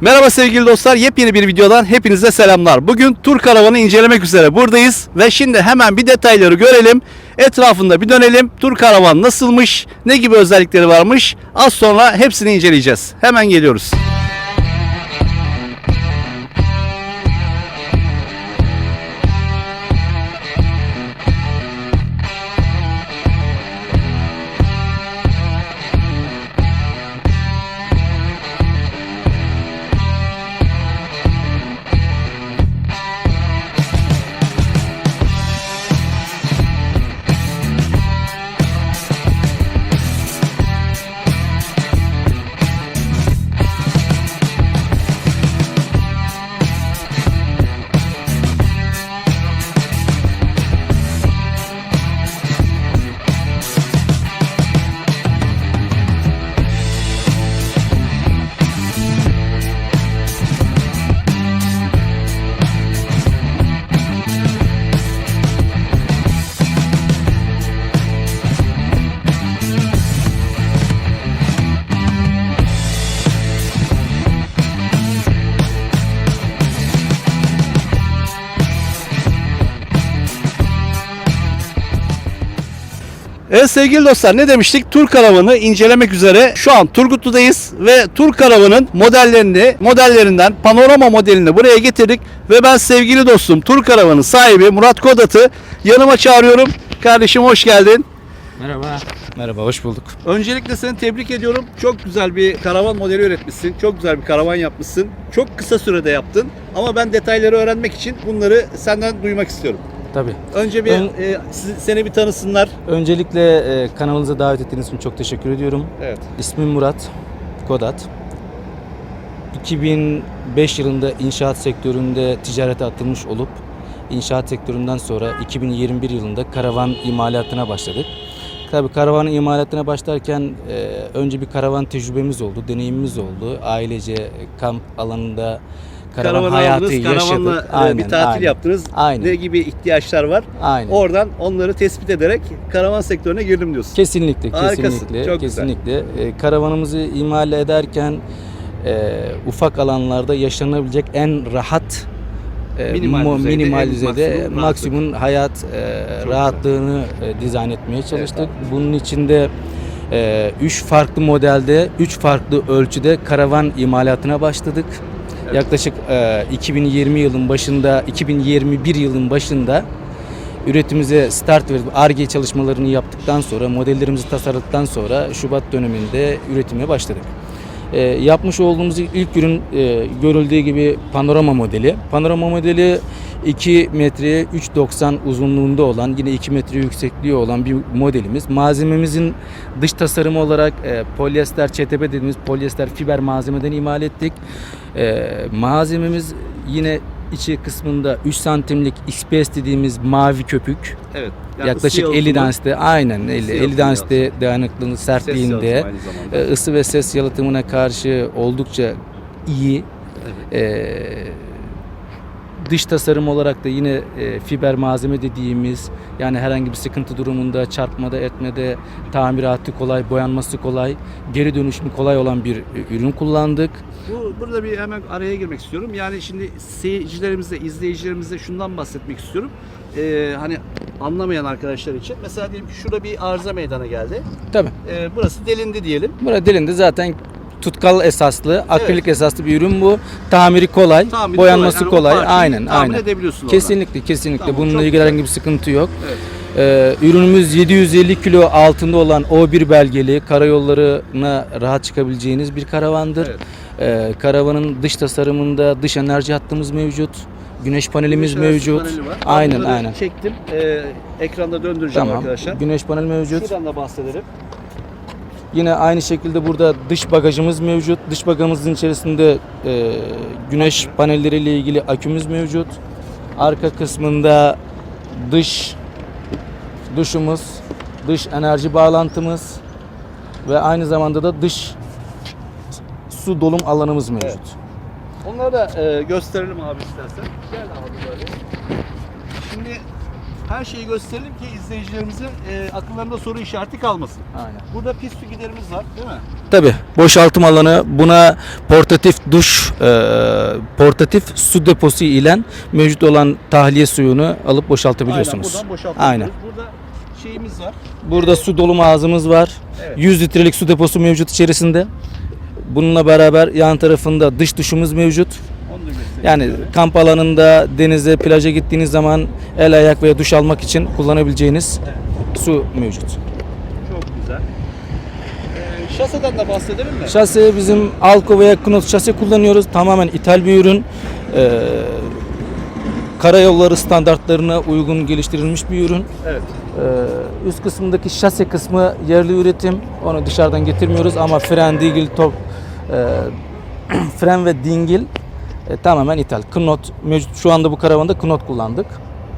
Merhaba sevgili dostlar. Yepyeni bir videodan hepinize selamlar. Bugün tur karavanı incelemek üzere buradayız ve şimdi hemen bir detayları görelim. Etrafında bir dönelim. Tur karavan nasılmış? Ne gibi özellikleri varmış? Az sonra hepsini inceleyeceğiz. Hemen geliyoruz. Evet sevgili dostlar ne demiştik? Tur karavanı incelemek üzere şu an Turgutlu'dayız ve tur karavanın modellerini, modellerinden panorama modelini buraya getirdik ve ben sevgili dostum tur karavanın sahibi Murat Kodat'ı yanıma çağırıyorum. Kardeşim hoş geldin. Merhaba. Merhaba, hoş bulduk. Öncelikle seni tebrik ediyorum. Çok güzel bir karavan modeli üretmişsin. Çok güzel bir karavan yapmışsın. Çok kısa sürede yaptın. Ama ben detayları öğrenmek için bunları senden duymak istiyorum. Tabii. Önce bir Ön- e, sizi- seni bir tanısınlar. Öncelikle e, kanalınıza davet ettiğiniz için çok teşekkür ediyorum. Evet. İsmim Murat Kodat. 2005 yılında inşaat sektöründe ticarete atılmış olup inşaat sektöründen sonra 2021 yılında karavan imalatına başladık. Tabii karavan imalatına başlarken e, önce bir karavan tecrübemiz oldu, deneyimimiz oldu. Ailece e, kamp alanında karavan Karavan hayatı aldınız, karavanla yaşadık. e, bir tatil aynen. yaptınız. Aynen. Ne gibi ihtiyaçlar var? Aynen. Oradan onları tespit ederek karavan sektörüne girdim diyorsun. Kesinlikle, Harikasın, kesinlikle, çok güzel. kesinlikle. E, karavanımızı imal ederken e, ufak alanlarda yaşanabilecek en rahat e, Minimal mo- düzeyde, minimal düzeyde maksimum maksimum, hayat e, Çok rahatlığını e, dizayn etmeye çalıştık. abi. Bunun içinde e, üç farklı modelde, üç farklı ölçüde karavan imalatına başladık. Yaklaşık e, 2020 yılın başında, 2021 yılın başında üretimimize start verip ARGE çalışmalarını yaptıktan sonra, modellerimizi tasarladıktan sonra Şubat döneminde üretime başladık. E, yapmış olduğumuz ilk ürün e, görüldüğü gibi panorama modeli. Panorama modeli 2 metreye 3.90 uzunluğunda olan yine 2 metre yüksekliği olan bir modelimiz. Malzememizin dış tasarımı olarak e, polyester ÇTP dediğimiz polyester fiber malzemeden imal ettik. E, malzememiz yine içi kısmında 3 santimlik XPS dediğimiz mavi köpük. Evet. Yaklaşık 50 danste aynen 50, Isı 50 yalıtımı danste dayanıklılığı sertliğinde e, ısı ve ses yalıtımına karşı oldukça iyi. E, dış tasarım olarak da yine e, fiber malzeme dediğimiz yani herhangi bir sıkıntı durumunda çarpmada etmede tamiratı kolay, boyanması kolay, geri dönüşümü kolay olan bir e, ürün kullandık. Bu burada bir hemen araya girmek istiyorum. Yani şimdi seyircilerimize, izleyicilerimize şundan bahsetmek istiyorum. Ee, hani anlamayan arkadaşlar için. Mesela diyelim ki şurada bir arıza meydana geldi. Tabii. Ee, burası delindi diyelim. Burada dilinde zaten tutkal esaslı, akrilik esaslı bir ürün bu. Tamiri kolay, Tamiri boyanması Yani o kolay. aynen, tamir aynen. edebiliyorsun orada. Kesinlikle, kesinlikle. Tamam, Bununla ilgili herhangi bir sıkıntı yok. Evet. Ee, ürünümüz 750 kilo altında olan O1 belgeli karayollarına rahat çıkabileceğiniz bir karavandır. Evet. Ee, karavanın dış tasarımında dış enerji hattımız mevcut. Güneş panelimiz Güneş mevcut. paneli var. Aynen, aynen. Çektim. Ee, ekranda döndüreceğim Tamam. arkadaşlar. Güneş panel mevcut. Şuradan da bahsedelim. Yine aynı şekilde burada dış bagajımız mevcut. Dış bagajımızın içerisinde e, güneş panelleriyle ilgili akümüz mevcut. Arka kısmında dış duşumuz, dış enerji bağlantımız ve aynı zamanda da dış su dolum alanımız mevcut. Evet. Onları da e, gösterelim abi istersen. Gel abi böyle. Şimdi her şeyi gösterelim ki izleyicilerimizin e, akıllarında soru işareti kalmasın. Aynen. Burada pis su giderimiz var değil mi? Tabi boşaltım alanı buna portatif duş, e, portatif su deposu ile mevcut olan tahliye suyunu alıp boşaltabiliyorsunuz. Aynen buradan boşaltıyoruz. Aynen. Burada şeyimiz var. Burada su dolum ağzımız var. Evet. 100 litrelik su deposu mevcut içerisinde. Bununla beraber yan tarafında dış duşumuz mevcut. Yani kamp alanında, denize, plaja gittiğiniz zaman el ayak veya duş almak için kullanabileceğiniz su mevcut. Çok güzel. Ee, şaseden de bahsedelim mi? Şase bizim Alco veya Knot şase kullanıyoruz. Tamamen ithal bir ürün. Ee, karayolları standartlarına uygun geliştirilmiş bir ürün. evet. Ee, üst kısmındaki şase kısmı yerli üretim. Onu dışarıdan getirmiyoruz ama fren, dingil, top, e, fren ve dingil e, tamamen ithal. Knot mevcut şu anda bu karavanda Knot kullandık.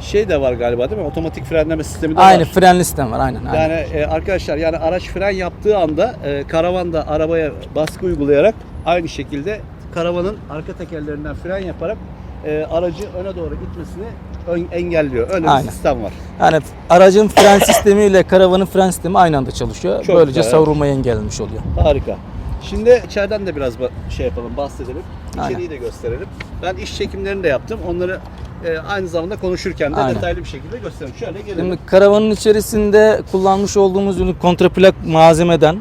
Şey de var galiba değil mi? Otomatik frenleme sistemi de Aynı var. frenli sistem var aynen. aynen. Yani e, arkadaşlar yani araç fren yaptığı anda e, karavanda arabaya baskı uygulayarak aynı şekilde karavanın arka tekerlerinden fren yaparak e, aracı öne doğru gitmesini ön- engelliyor. Öyle Aynen. bir sistem var. Yani aracın fren sistemi ile karavanın fren sistemi aynı anda çalışıyor. Çok Böylece güzel. savrulmayı engellemiş oluyor. Harika. Şimdi içeriden de biraz şey yapalım, bahsedelim. Aynen. İçeriği de gösterelim. Ben iş çekimlerini de yaptım. Onları e, aynı zamanda konuşurken de Aynen. detaylı bir şekilde gösterelim. Şöyle gelelim. Şimdi karavanın içerisinde kullanmış olduğumuz ürün kontraplak malzemeden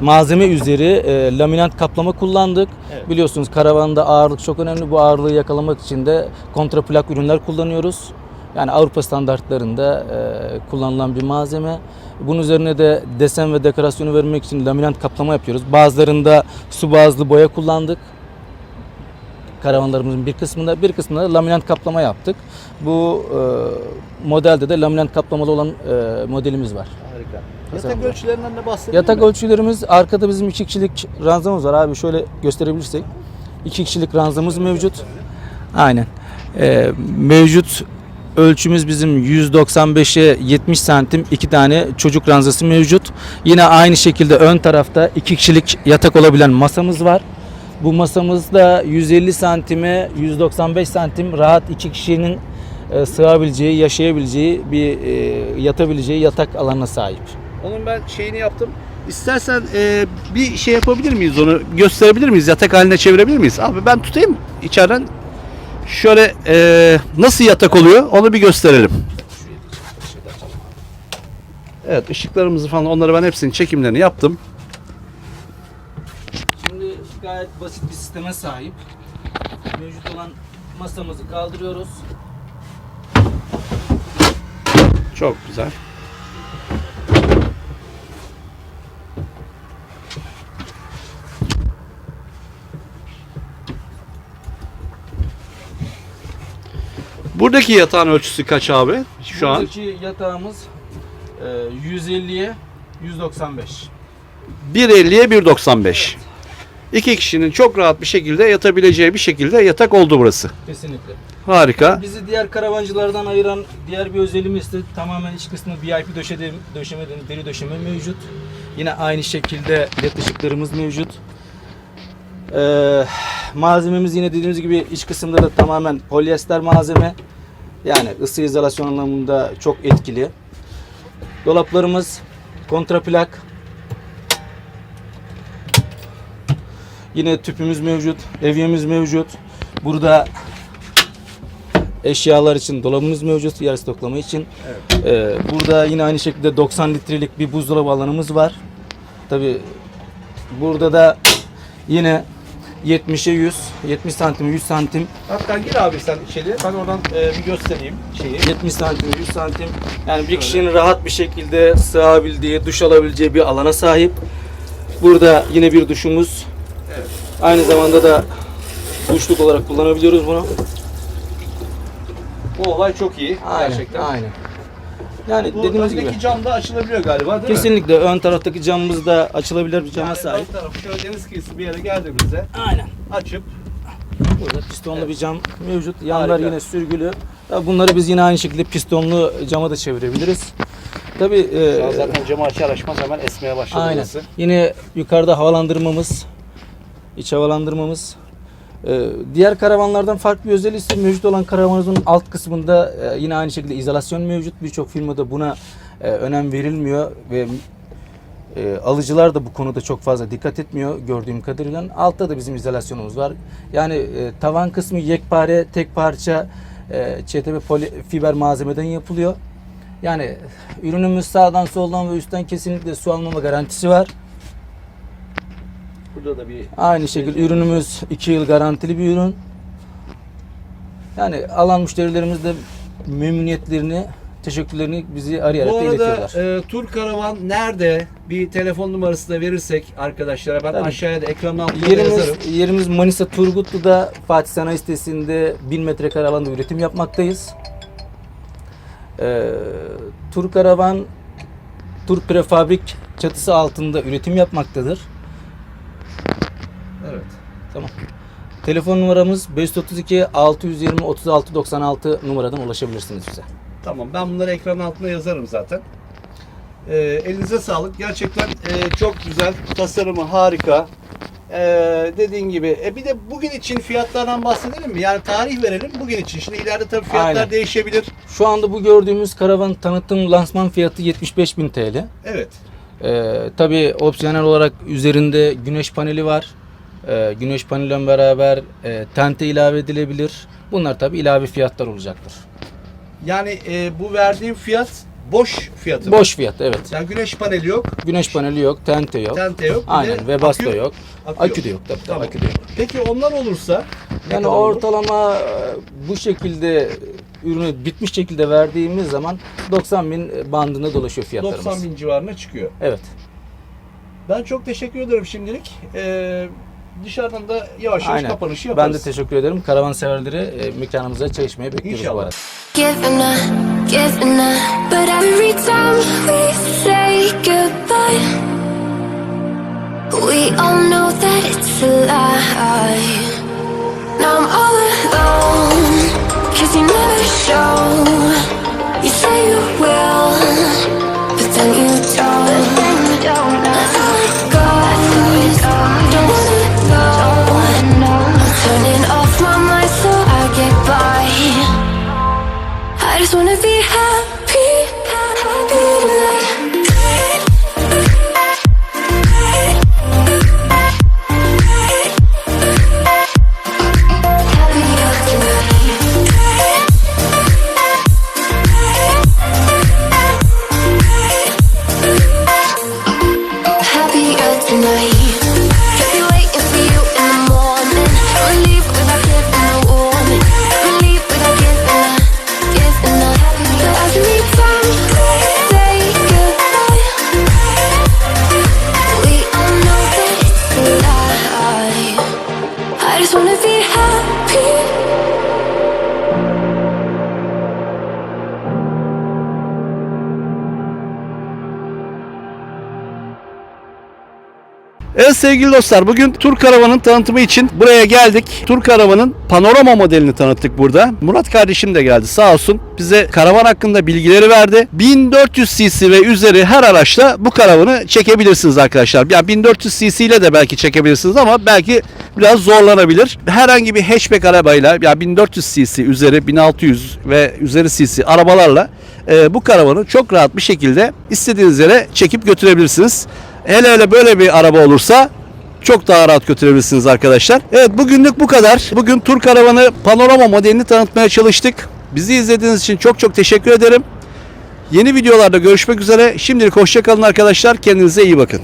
malzeme üzeri e, laminat kaplama kullandık. Evet. Biliyorsunuz karavanda ağırlık çok önemli. Bu ağırlığı yakalamak için de kontraplak ürünler kullanıyoruz. Yani Avrupa standartlarında e, kullanılan bir malzeme. Bunun üzerine de desen ve dekorasyonu vermek için laminat kaplama yapıyoruz. Bazılarında su bazlı boya kullandık. Karavanlarımızın bir kısmında, bir kısmında da laminat kaplama yaptık. Bu e, modelde de laminat kaplamalı olan e, modelimiz var. Harika. Yatak ölçülerinden de bahsedelim Yatak mi? ölçülerimiz arkada bizim iki kişilik ranzamız var abi şöyle gösterebilirsek. iki kişilik ranzamız mevcut. Aynen. Ee, mevcut ölçümüz bizim 195'e 70 santim iki tane çocuk ranzası mevcut. Yine aynı şekilde ön tarafta iki kişilik yatak olabilen masamız var. Bu masamızda 150 santime 195 santim rahat iki kişinin e, sığabileceği, yaşayabileceği bir e, yatabileceği yatak alanına sahip. Onun ben şeyini yaptım. İstersen e, bir şey yapabilir miyiz onu? Gösterebilir miyiz? Yatak haline çevirebilir miyiz? Abi ben tutayım içeriden. Şöyle e, nasıl yatak oluyor onu bir gösterelim. Evet ışıklarımızı falan onları ben hepsinin çekimlerini yaptım. Şimdi gayet basit bir sisteme sahip. Mevcut olan masamızı kaldırıyoruz. Çok güzel. Buradaki yatağın ölçüsü kaç abi? Şu an Buradaki yatağımız e, 150'ye 195. 1.50'ye 1.95. İki kişinin çok rahat bir şekilde yatabileceği bir şekilde yatak oldu burası. Kesinlikle. Harika. Bizi diğer karavancılardan ayıran diğer bir özelliğimiz de tamamen iç kısmında VIP döşeme, döşeme, deri döşeme mevcut. Yine aynı şekilde led ışıklarımız mevcut. Ee, malzememiz yine dediğimiz gibi iç kısımda da tamamen polyester malzeme. Yani ısı izolasyon anlamında çok etkili. Dolaplarımız kontraplak. Yine tüpümüz mevcut, evyemiz mevcut. Burada eşyalar için dolabımız mevcut yer stoklama için. Ee, burada yine aynı şekilde 90 litrelik bir buzdolabı alanımız var. Tabi burada da yine 70'e 100, 70 santim 100 santim, Hatta gir abi sen içeri. Ben oradan e, bir göstereyim şeyi. 70 santim 100 santim. Yani bir kişinin rahat bir şekilde sığabildiği, duş alabileceği bir alana sahip. Burada yine bir duşumuz. Aynı zamanda da duşluk olarak kullanabiliyoruz bunu. Bu olay çok iyi Aynen, gerçekten. Aynen. Yani Bu dediğimiz gibi. cam da açılabiliyor galiba değil mi? Kesinlikle ön taraftaki camımız da açılabilir bir cama Yani sahip. ön tarafı şöyle deniz kıyısı bir yere geldiğimizde Aynen. açıp Burada pistonlu bir cam mevcut. Yanlar Harika. yine sürgülü. Bunları biz yine aynı şekilde pistonlu cama da çevirebiliriz. Tabii e, zaten camı açar açmaz hemen esmeye başladı aynen. burası. Yine yukarıda havalandırmamız, iç havalandırmamız. Ee, diğer karavanlardan farklı bir özelliği ise mevcut olan karavanımızın alt kısmında e, yine aynı şekilde izolasyon mevcut. Birçok firmada buna e, önem verilmiyor ve e, alıcılar da bu konuda çok fazla dikkat etmiyor gördüğüm kadarıyla. Altta da bizim izolasyonumuz var. Yani tavan kısmı yekpare, tek parça ÇTB poli, fiber malzemeden yapılıyor. Yani ürünümüz sağdan soldan ve üstten kesinlikle su almama garantisi var. Burada da bir Aynı şekilde ürünümüz 2 yıl garantili bir ürün. Yani alan müşterilerimiz de memnuniyetlerini, teşekkürlerini bizi arayarak Bu da arada iletiyorlar. e, tur karavan nerede? Bir telefon numarası da verirsek arkadaşlara ben Tabii. aşağıya da ekranın altına da yazarım. Yerimiz, yerimiz Manisa Turgutlu'da Fatih Sanayi sitesinde 1000 metrekare alanda üretim yapmaktayız. Ee, tur karavan tur prefabrik çatısı altında üretim yapmaktadır. Evet. Tamam. Telefon numaramız 532 620 36 96 numaradan ulaşabilirsiniz bize. Tamam ben bunları ekranın altına yazarım zaten. Ee, elinize sağlık. Gerçekten e, çok güzel. Tasarımı harika. Ee, dediğin gibi. E bir de bugün için fiyatlardan bahsedelim mi? Yani tarih verelim bugün için. Şimdi ileride tabii fiyatlar Aynen. değişebilir. Şu anda bu gördüğümüz karavan tanıtım lansman fiyatı 75.000 TL. Evet. Ee, tabii opsiyonel olarak üzerinde güneş paneli var. Ee, güneş paneliyle beraber e, tente ilave edilebilir. Bunlar tabii ilave fiyatlar olacaktır. Yani e, bu verdiğim fiyat boş fiyatı. mı? Boş fiyat evet. Yani güneş paneli yok. Güneş paneli yok, tente yok. Tente yok. bir de Aynen, Webasto akü- yok. akü de yok tabii, tabii Tamam. akü de yok. Peki onlar olursa ne Yani kadar olur? ortalama e, bu şekilde ürünü bitmiş şekilde verdiğimiz zaman 90 bin bandında dolaşıyor fiyatlarımız. 90 bin civarına çıkıyor. Evet. Ben çok teşekkür ederim şimdilik. Ee, dışarıdan da yavaş yavaş Aynen. kapanışı Ben yaparız. de teşekkür ederim. Karavan severleri e, mekanımıza çay içmeye bekliyoruz bu İnşallah. arada. Giving up, giving up. But every time we say goodbye, we all know that it's a lie. Now I'm all alone, cause you never show. Sevgili dostlar bugün tur karavanın tanıtımı için buraya geldik. Tur karavanın panorama modelini tanıttık burada. Murat kardeşim de geldi sağ olsun. Bize karavan hakkında bilgileri verdi. 1400 cc ve üzeri her araçla bu karavanı çekebilirsiniz arkadaşlar. Yani 1400 cc ile de belki çekebilirsiniz ama belki biraz zorlanabilir. Herhangi bir hatchback arabayla yani 1400 cc üzeri 1600 ve üzeri cc arabalarla e, bu karavanı çok rahat bir şekilde istediğiniz yere çekip götürebilirsiniz. Hele hele böyle bir araba olursa çok daha rahat götürebilirsiniz arkadaşlar. Evet bugünlük bu kadar. Bugün tur karavanı panorama modelini tanıtmaya çalıştık. Bizi izlediğiniz için çok çok teşekkür ederim. Yeni videolarda görüşmek üzere. Şimdilik hoşçakalın arkadaşlar. Kendinize iyi bakın.